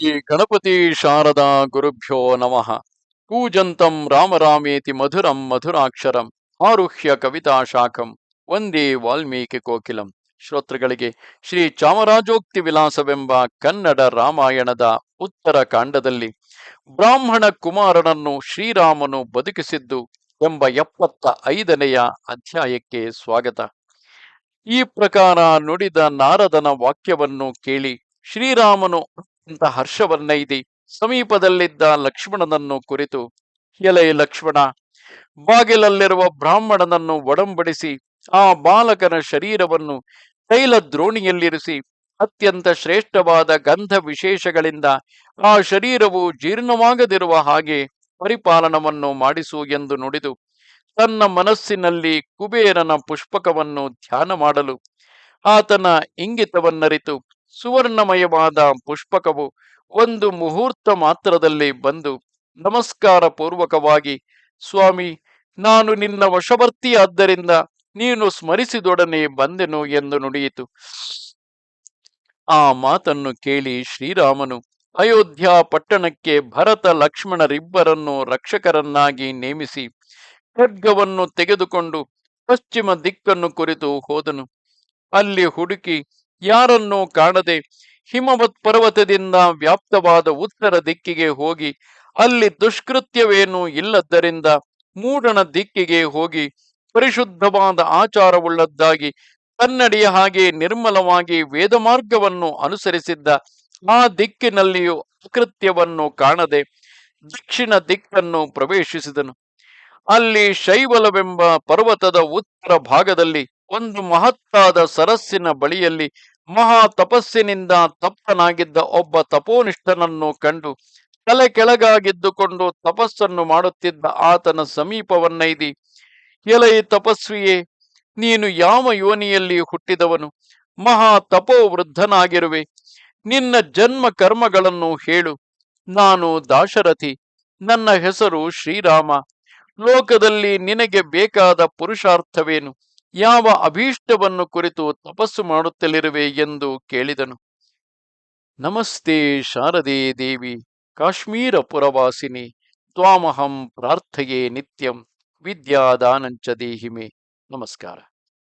ಶ್ರೀ ಗಣಪತಿ ಶಾರದಾ ಗುರುಭ್ಯೋ ನಮಃ. ಕೂಜಂತಂ ರಾಮರಾಮೇತಿ ಮಧುರಂ ಮಧುರಾಕ್ಷರಂ ಆರುಹ್ಯ ಕವಿತಾ ಶಾಖಂ ಒಂದೇ ವಾಲ್ಮೀಕಿ ಕೋಕಿಲಂ. ಶ್ರೋತೃಗಳಿಗೆ ಶ್ರೀ ಚಾಮರಾಜೋಕ್ತಿ ವಿಲಾಸವೆಂಬ ಕನ್ನಡ ರಾಮಾಯಣದ ಉತ್ತರ ಕಾಂಡದಲ್ಲಿ ಬ್ರಾಹ್ಮಣ ಕುಮಾರನನ್ನು ಶ್ರೀರಾಮನು ಬದುಕಿಸಿದ್ದು ಎಂಬ ಎಪ್ಪತ್ತ ಐದನೆಯ ಅಧ್ಯಾಯಕ್ಕೆ ಸ್ವಾಗತ. ಈ ಪ್ರಕಾರ ನುಡಿದ ನಾರದನ ವಾಕ್ಯವನ್ನು ಕೇಳಿ ಶ್ರೀರಾಮನು ಅತ್ಯಂತ ಹರ್ಷವನ್ನೈದಿ ಸಮೀಪದಲ್ಲಿದ್ದ ಲಕ್ಷ್ಮಣನನ್ನು ಕುರಿತು, ಎಲೆ ಲಕ್ಷ್ಮಣ, ಬಾಗಿಲಲ್ಲಿರುವ ಬ್ರಾಹ್ಮಣನನ್ನು ಒಡಂಬಡಿಸಿ, ಆ ಬಾಲಕನ ಶರೀರವನ್ನು ತೈಲ ದ್ರೋಣಿಯಲ್ಲಿರಿಸಿ ಅತ್ಯಂತ ಶ್ರೇಷ್ಠವಾದ ಗಂಧ ವಿಶೇಷಗಳಿಂದ ಆ ಶರೀರವು ಜೀರ್ಣವಾಗದಿರುವ ಹಾಗೆ ಪರಿಪಾಲನವನ್ನು ಮಾಡಿಸು ಎಂದು ನುಡಿದು, ತನ್ನ ಮನಸ್ಸಿನಲ್ಲಿ ಕುಬೇರನ ಪುಷ್ಪಕವನ್ನು ಧ್ಯಾನ ಮಾಡಲು, ಆತನ ಇಂಗಿತವನ್ನರಿತು ಸುವರ್ಣಮಯವಾದ ಪುಷ್ಪಕವು ಒಂದು ಮುಹೂರ್ತ ಮಾತ್ರದಲ್ಲಿ ಬಂದು ನಮಸ್ಕಾರ ಪೂರ್ವಕವಾಗಿ ಸ್ವಾಮಿ, ನಾನು ನಿನ್ನ ವಶವರ್ತಿಯಾದ್ದರಿಂದ ನೀನು ಸ್ಮರಿಸಿದೊಡನೆ ಬಂದೆನು ಎಂದು ನುಡಿಯಿತು. ಆ ಮಾತನ್ನು ಕೇಳಿ ಶ್ರೀರಾಮನು ಅಯೋಧ್ಯ ಪಟ್ಟಣಕ್ಕೆ ಭರತ ಲಕ್ಷ್ಮಣರಿಬ್ಬರನ್ನು ರಕ್ಷಕರನ್ನಾಗಿ ನೇಮಿಸಿ ಖಡ್ಗವನ್ನು ತೆಗೆದುಕೊಂಡು ಪಶ್ಚಿಮ ದಿಕ್ಕನ್ನು ಕುರಿತು ಹೋದನು. ಅಲ್ಲಿ ಹುಡುಕಿ ಯಾರನ್ನೂ ಕಾಣದೆ ಹಿಮವತ್ ಪರ್ವತದಿಂದ ವ್ಯಾಪ್ತವಾದ ಉತ್ತರ ದಿಕ್ಕಿಗೆ ಹೋಗಿ, ಅಲ್ಲಿ ದುಷ್ಕೃತ್ಯವೇನೂ ಇಲ್ಲದ್ದರಿಂದ ಮೂಡಣ ದಿಕ್ಕಿಗೆ ಹೋಗಿ ಪರಿಶುದ್ಧವಾದ ಆಚಾರವುಳ್ಳದ್ದಾಗಿ ಕನ್ನಡಿಯ ಹಾಗೆ ನಿರ್ಮಲವಾಗಿ ವೇದ ಮಾರ್ಗವನ್ನು ಅನುಸರಿಸಿದ್ದ ಆ ದಿಕ್ಕಿನಲ್ಲಿಯೂ ಅಕೃತ್ಯವನ್ನು ಕಾಣದೆ ದಕ್ಷಿಣ ದಿಕ್ಕನ್ನು ಪ್ರವೇಶಿಸಿದನು. ಅಲ್ಲಿ ಶೈವಲವೆಂಬ ಪರ್ವತದ ಉತ್ತರ ಭಾಗದಲ್ಲಿ ಒಂದು ಮಹತ್ತಾದ ಸರಸ್ಸಿನ ಬಳಿಯಲ್ಲಿ ಮಹಾ ತಪಸ್ಸಿನಿಂದ ತಪ್ತನಾಗಿದ್ದ ಒಬ್ಬ ತಪೋನಿಷ್ಠನನ್ನು ಕಂಡು ತಲೆ ಕೆಳಗಾಗಿದ್ದುಕೊಂಡು ತಪಸ್ಸನ್ನು ಮಾಡುತ್ತಿದ್ದ ಆತನ ಸಮೀಪವನ್ನೈದಿ, ಎಲೈ ತಪಸ್ವಿಯೇ, ನೀನು ಯಾವ ಯೋನಿಯಲ್ಲಿ ಹುಟ್ಟಿದವನು? ಮಹಾ ತಪೋ ವೃದ್ಧನಾಗಿರುವೆ, ನಿನ್ನ ಜನ್ಮ ಕರ್ಮಗಳನ್ನು ಹೇಳು. ನಾನು ದಾಶರಥಿ, ನನ್ನ ಹೆಸರು ಶ್ರೀರಾಮ. ಲೋಕದಲ್ಲಿ ನಿನಗೆ ಬೇಕಾದ ಪುರುಷಾರ್ಥವೇನು? ಯಾವ ಅಭೀಷ್ಟವನ್ನು ಕುರಿತು ತಪಸ್ಸು ಮಾಡುತ್ತಲಿರುವೆ ಎಂದು ಕೇಳಿದನು. ನಮಸ್ತೆ ಶಾರದೆ ದೇವಿ ಕಾಶ್ಮೀರ ಪುರವಾಸಿನಿ ತ್ವಾಮಹಂ ಪ್ರಾರ್ಥೆಯೇ ನಿತ್ಯಂ, ವಿದ್ಯಾದಾನಂಚ ದೇಹಿಮೆ. ನಮಸ್ಕಾರ.